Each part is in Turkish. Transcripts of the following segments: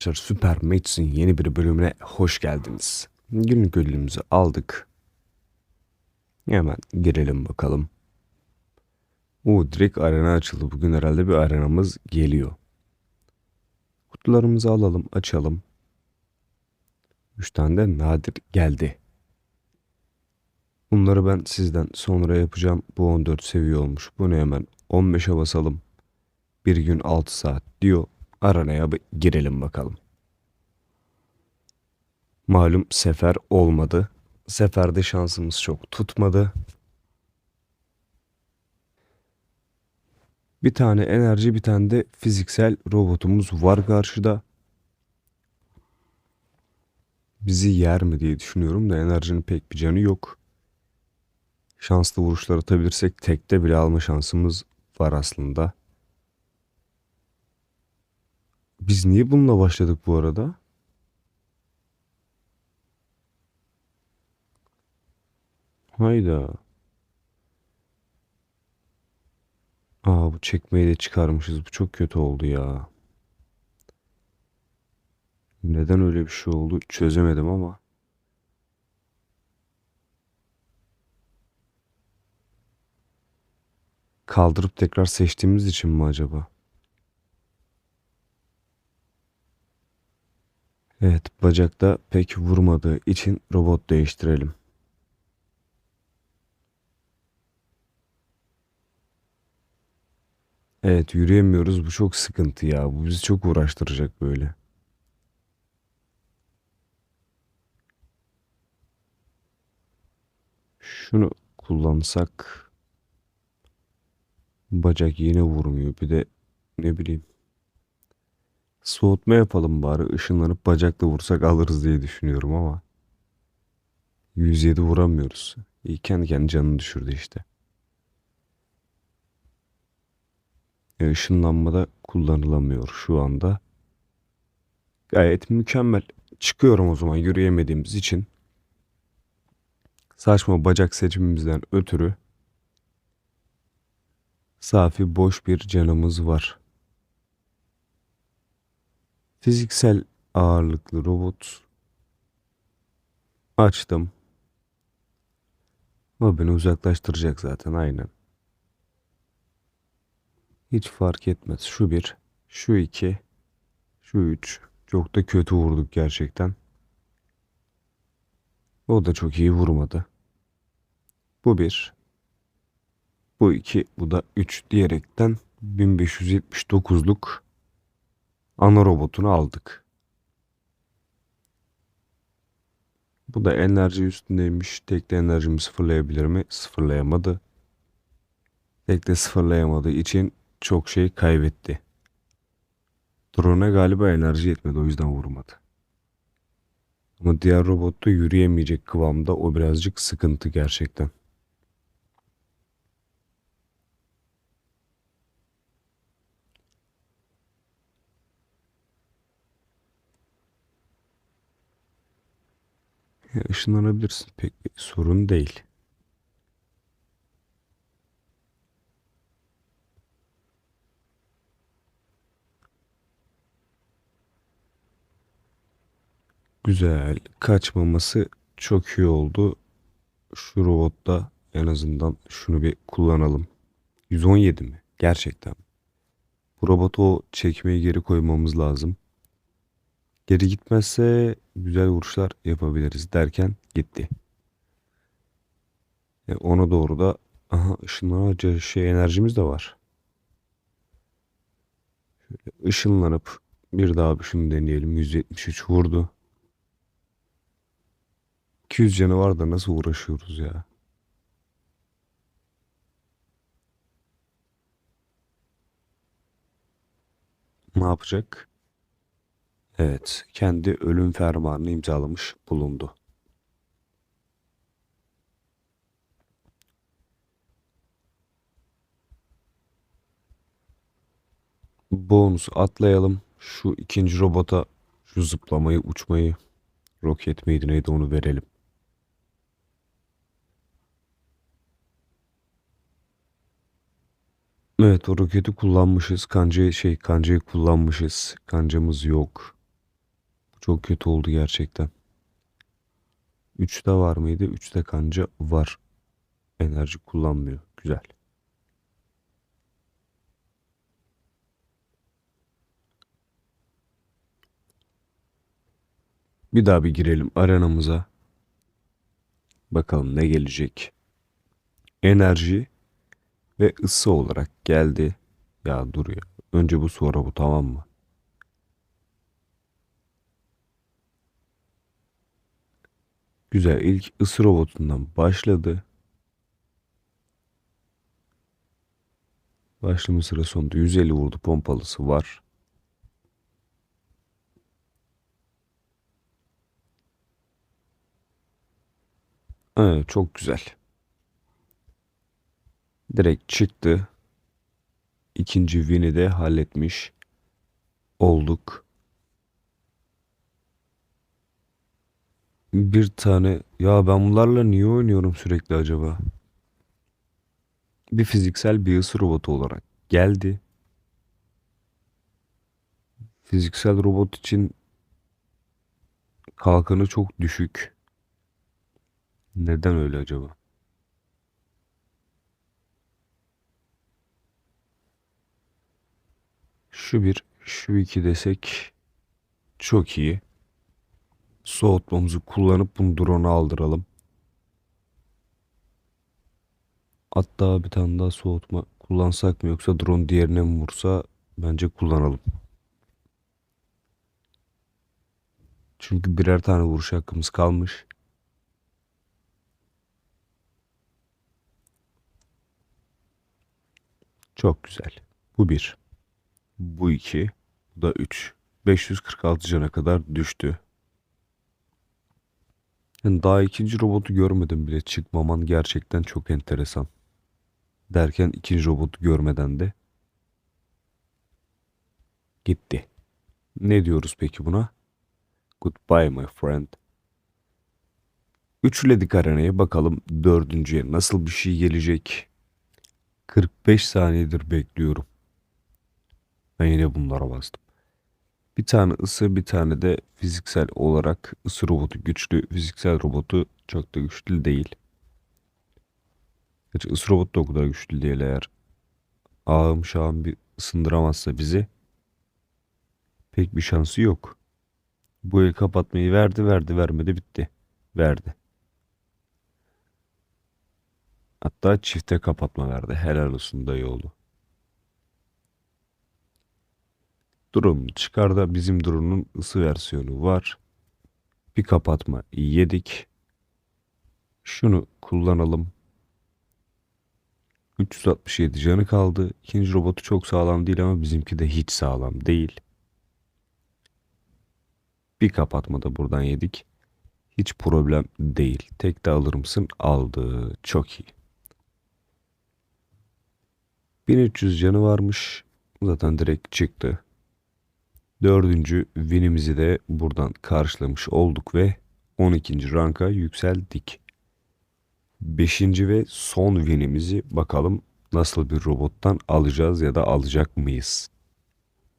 Arkadaşlar Süper Match'in yeni bir bölümüne hoş geldiniz. Günlük ödülümüzü aldık. Hemen girelim bakalım. Oo direkt arena açıldı. Bugün herhalde bir arenamız geliyor. Kutularımızı alalım, açalım. 3 tane de nadir geldi. Bunları ben sizden sonra yapacağım. Bu 14 seviye olmuş. Bunu hemen 15'e basalım. Bir gün 6 saat diyor. Arenaya bir girelim bakalım. Malum sefer olmadı. Seferde şansımız çok tutmadı. Bir tane enerji bir tane de fiziksel robotumuz var karşıda. Bizi yer mi diye düşünüyorum da enerjinin pek bir canı yok. Şanslı vuruşlar atabilirsek tekte bile alma şansımız var aslında. Biz niye bununla başladık bu arada? Hayda. Aa bu çekmeyi de çıkarmışız. Bu çok kötü oldu ya. Neden öyle bir şey oldu çözemedim ama. Kaldırıp tekrar seçtiğimiz için mi acaba? Evet, bacakta pek vurmadığı için robot değiştirelim. Evet, yürüyemiyoruz. Bu çok sıkıntı ya. Bu bizi çok uğraştıracak böyle. Şunu kullansak bacak yine vurmuyor. Bir de ne bileyim. Soğutma yapalım bari. Işınlanıp bacakla vursak alırız diye düşünüyorum ama. 107 vuramıyoruz. İyi kendi kendi canını düşürdü işte. E, ışınlanma da kullanılamıyor şu anda. Gayet mükemmel. Çıkıyorum o zaman yürüyemediğimiz için. Saçma bacak seçimimizden ötürü safi boş bir canımız var. Fiziksel ağırlıklı robot açtım. O beni uzaklaştıracak zaten aynen. Hiç fark etmez. Şu bir, şu iki, şu üç. Çok da kötü vurduk gerçekten. O da çok iyi vurmadı. Bu bir. Bu iki, bu da üç diyerekten 1579'luk ana robotunu aldık. Bu da enerji üstündeymiş. Tekli enerjimi sıfırlayabilir mi? Sıfırlayamadı. Tekli sıfırlayamadığı için çok şey kaybetti. Drone'a galiba enerji yetmedi o yüzden vurmadı. Ama diğer robot da yürüyemeyecek kıvamda o birazcık sıkıntı gerçekten. Işınlanabilirsin pek sorun değil. Güzel. Kaçmaması çok iyi oldu. Şu robotta en azından şunu bir kullanalım. 117 mi? Gerçekten. Bu robotu o çekmeyi geri koymamız lazım. Geri gitmezse güzel vuruşlar yapabiliriz derken gitti. E ona doğru da aha ışınlanıcı şey enerjimiz de var. Şöyle ışınlanıp bir daha bir şunu deneyelim. 173 vurdu. 200 canı var da nasıl uğraşıyoruz ya? Ne yapacak? Evet, kendi ölüm fermanını imzalamış bulundu. Bonus atlayalım. Şu ikinci robota şu zıplamayı, uçmayı, roket miydi neydi onu verelim. Evet o roketi kullanmışız. Kancayı şey kancayı kullanmışız. Kancamız yok. Çok kötü oldu gerçekten. 3'te var mıydı? 3'te kanca var. Enerji kullanmıyor. Güzel. Bir daha bir girelim arenamıza. Bakalım ne gelecek. Enerji ve ısı olarak geldi. Ya dur ya. Önce bu sonra bu tamam mı? Güzel. İlk ısı robotundan başladı. Başlama sıra sonunda 150 vurdu pompalısı var. Evet, çok güzel. Direkt çıktı. İkinci win'i de halletmiş olduk. Bir tane ya ben bunlarla niye oynuyorum sürekli acaba? Bir fiziksel bir ısı robotu olarak geldi. Fiziksel robot için kalkanı çok düşük. Neden öyle acaba? Şu bir, şu iki desek çok iyi. Soğutmamızı kullanıp bunu drone'a aldıralım. Hatta bir tane daha soğutma kullansak mı yoksa drone diğerine mi vursa bence kullanalım. Çünkü birer tane vuruş hakkımız kalmış. Çok güzel. Bu bir. Bu iki. Bu da üç. 546 cana kadar düştü. Yani daha ikinci robotu görmedim bile. Çıkmaman gerçekten çok enteresan. Derken ikinci robotu görmeden de gitti. Ne diyoruz peki buna? Goodbye my friend. Üçledik arenaya bakalım dördüncüye nasıl bir şey gelecek. 45 saniyedir bekliyorum. Ben yine bunlara bastım. Bir tane ısı bir tane de fiziksel olarak ısı robotu güçlü. Fiziksel robotu çok da güçlü değil. Gerçi ısı robot da o kadar güçlü değil eğer ağım şağım bir ısındıramazsa bizi pek bir şansı yok. Bu el kapatmayı verdi verdi vermedi bitti. Verdi. Hatta çifte kapatma verdi. Helal olsun dayıoğlu. Durum çıkarda bizim drone'un ısı versiyonu var. Bir kapatma yedik. Şunu kullanalım. 367 canı kaldı. İkinci robotu çok sağlam değil ama bizimki de hiç sağlam değil. Bir kapatma da buradan yedik. Hiç problem değil. Tek de alır mısın? Aldı. Çok iyi. 1300 canı varmış. Zaten direkt çıktı. Dördüncü winimizi de buradan karşılamış olduk ve 12. ranka yükseldik. Beşinci ve son winimizi bakalım nasıl bir robottan alacağız ya da alacak mıyız?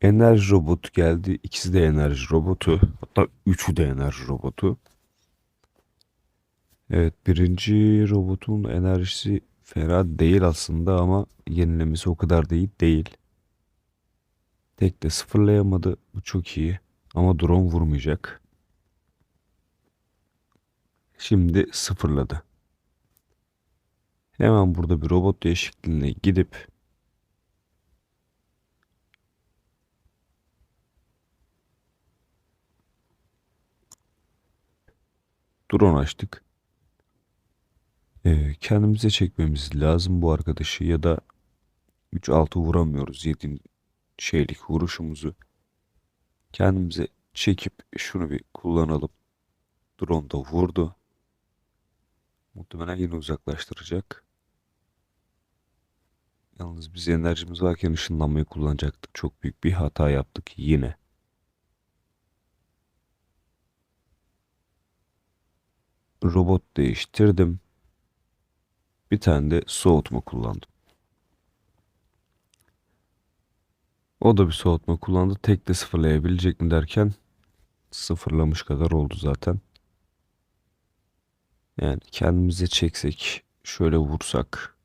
Enerji robotu geldi. İkisi de enerji robotu. Hatta üçü de enerji robotu. Evet birinci robotun enerjisi fena değil aslında ama yenilemesi o kadar da iyi değil. Tek de sıfırlayamadı. Bu çok iyi. Ama drone vurmayacak. Şimdi sıfırladı. Hemen burada bir robot değişikliğine gidip drone açtık. Ee, kendimize çekmemiz lazım bu arkadaşı ya da 3-6 vuramıyoruz. 7 şeylik vuruşumuzu kendimize çekip şunu bir kullanalım. Drone da vurdu. Muhtemelen yine uzaklaştıracak. Yalnız biz enerjimiz varken ışınlanmayı kullanacaktık. Çok büyük bir hata yaptık yine. Robot değiştirdim. Bir tane de soğutma kullandım. O da bir soğutma kullandı. Tek de sıfırlayabilecek mi derken sıfırlamış kadar oldu zaten. Yani kendimize çeksek, şöyle vursak.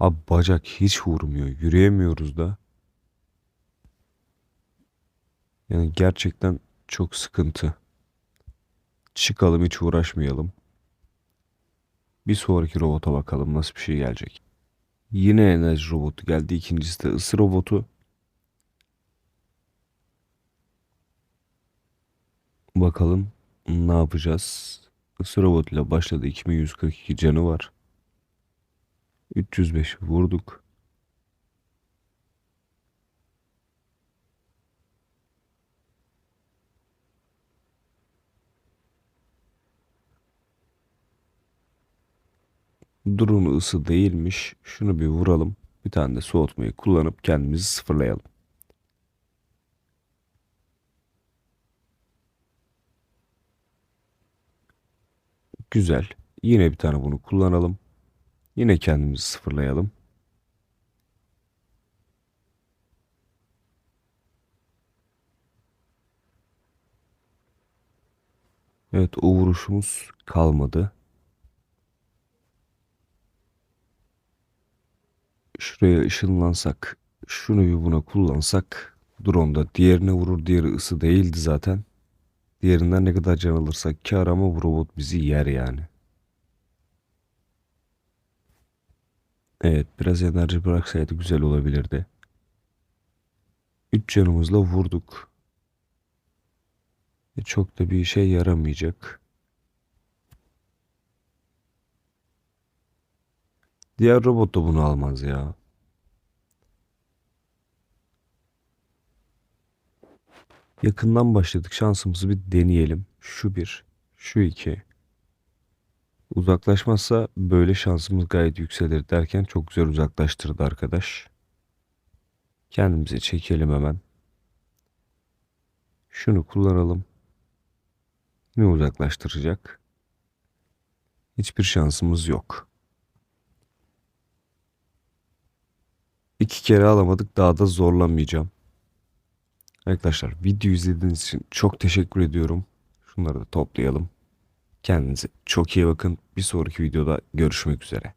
Abi bacak hiç vurmuyor. Yürüyemiyoruz da. Yani gerçekten çok sıkıntı. Çıkalım hiç uğraşmayalım. Bir sonraki robota bakalım nasıl bir şey gelecek. Yine enerji robotu geldi. İkincisi de ısı robotu. Bakalım ne yapacağız. Isı robotuyla başladı. 2142 canı var. 305 vurduk. Drone ısı değilmiş. Şunu bir vuralım. Bir tane de soğutmayı kullanıp kendimizi sıfırlayalım. Güzel. Yine bir tane bunu kullanalım. Yine kendimizi sıfırlayalım. Evet o vuruşumuz kalmadı. Şuraya ışınlansak, şunu buna kullansak drone'da diğerine vurur diğeri ısı değildi zaten. Diğerinden ne kadar can alırsak kar ama bu robot bizi yer yani. Evet biraz enerji bıraksaydı güzel olabilirdi. 3 canımızla vurduk. E, çok da bir işe yaramayacak. Diğer robot da bunu almaz ya. Yakından başladık. Şansımızı bir deneyelim. Şu bir, şu iki. Uzaklaşmazsa böyle şansımız gayet yükselir derken çok güzel uzaklaştırdı arkadaş. Kendimize çekelim hemen. Şunu kullanalım. Ne uzaklaştıracak? Hiçbir şansımız yok. İki kere alamadık daha da zorlamayacağım. Arkadaşlar video izlediğiniz için çok teşekkür ediyorum. Şunları da toplayalım. Kendinize çok iyi bakın. Bir sonraki videoda görüşmek üzere.